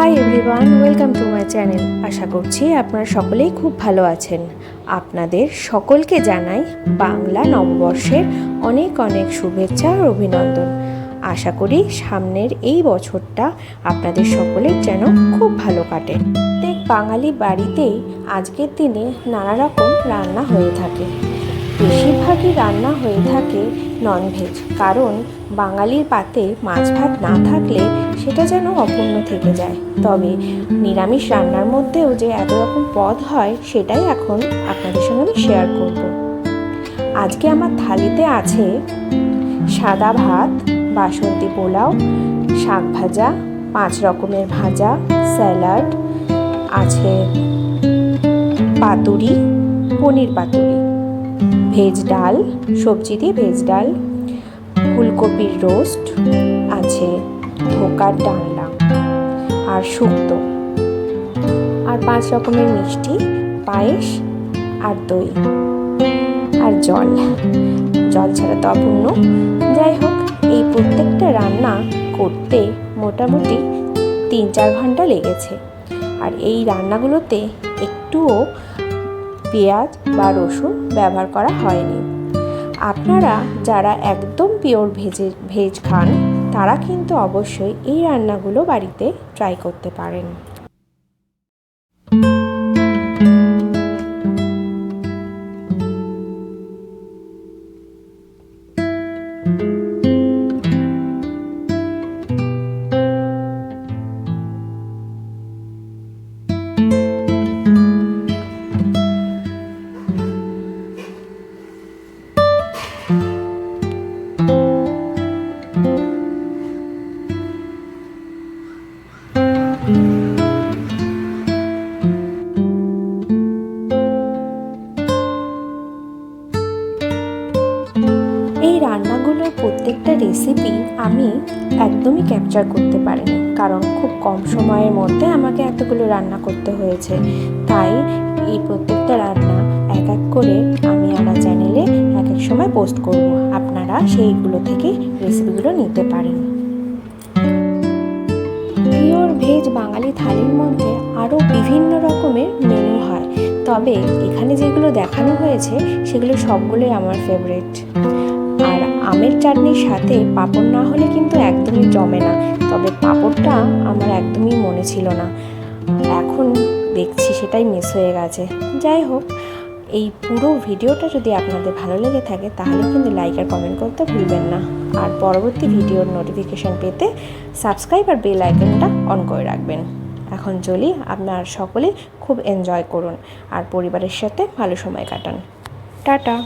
Hi everyone welcome to my channel আশা করছি আপনারা সকলেই খুব ভালো আছেন। আপনাদের সকলকে জানাই বাংলা নববর্ষের অনেক অনেক শুভেচ্ছা আর অভিনন্দন। আশা করি সামনের এই বছরটা আপনাদের সকলের যেন খুব ভালো কাটে। প্রত্যেক বাঙালি বাড়িতেই আজকের দিনে নানা রকম রান্না হয়ে থাকে। বেশিরভাগই রান্না হয়ে থাকে ননভেজ কারণ বাঙালির পাতে মাছ ভাত না থাকলে সেটা যেন অপূর্ণ থেকে যায়। তবে নিরামিষ রান্নার মধ্যেও যে এত রকম পদ হয়, সেটাই এখন আপনাদের সঙ্গে আমি শেয়ার করব। আজকে আমার থালিতে আছে সাদা ভাত, বাসন্তী পোলাও, শাক ভাজা, পাঁচ রকমের ভাজা, স্যালাড, আছে পাতুরি, পনির পাতুরি। ভেজ ডাল, সবজি দিয়ে ভেজ ডাল, ফুলকপির রোস্ট, আছে ধোকার ডালনা আর শুক্তো আর পাঁচ রকমের মিষ্টি, পায়েস আর দই আর জল। জল ছাড়া তো অপূর্ণ। যাই হোক, এই প্রত্যেকটা রান্না করতে মোটামুটি তিন চার ঘণ্টা লেগেছে। আর এই রান্নাগুলোতে একটুও পেঁয়াজ বা রসুন ব্যবহার করা হয়নি। আপনারা যারা একদম পিওর ভেজে, ভেজ খান, তারা কিন্তু অবশ্যই এই রান্নাগুলো বাড়িতে ট্রাই করতে পারেন। এই প্রত্যেকটা রেসিপি আমি একদমই ক্যাপচার করতে পারিনি। কারণ খুব কম সময়ের মধ্যে আমাকে এতগুলো রান্না করতে হয়েছে। তাই এই প্রত্যেকটা রান্না এক এক করে আমি আমার চ্যানেলে এক এক সময় পোস্ট করব। আপনারা সেইগুলো থেকে রেসিপিগুলো নিতে পারেন। পিওর ভেজ বাঙালি থালির মধ্যে আরও বিভিন্ন রকমের মেনু হয়। তবে এখানে যেগুলো দেখানো হয়েছে, সেগুলো সবগুলোই আমার ফেভারিট আমের চাটনির সাথে পাঁপড় না হলে কিন্তু একদমই জমে না। তবে পাঁপড়টা আমার একদমই মনে ছিল না। এখন দেখছি সেটাই মিস হয়ে গেছে। যাই হোক, এই পুরো ভিডিওটা যদি আপনাদের ভালো লেগে থাকে, তাহলে কিন্তু লাইক আর কমেন্ট করতে ভুলবেন না। আর পরবর্তী ভিডিওর নোটিফিকেশান পেতে সাবস্ক্রাইব আর বেল আইকনটা অন করে রাখবেন। এখন চলি আপনার সকলে খুব এনজয় করুন আর পরিবারের সাথে ভালো সময় কাটান। টাটা!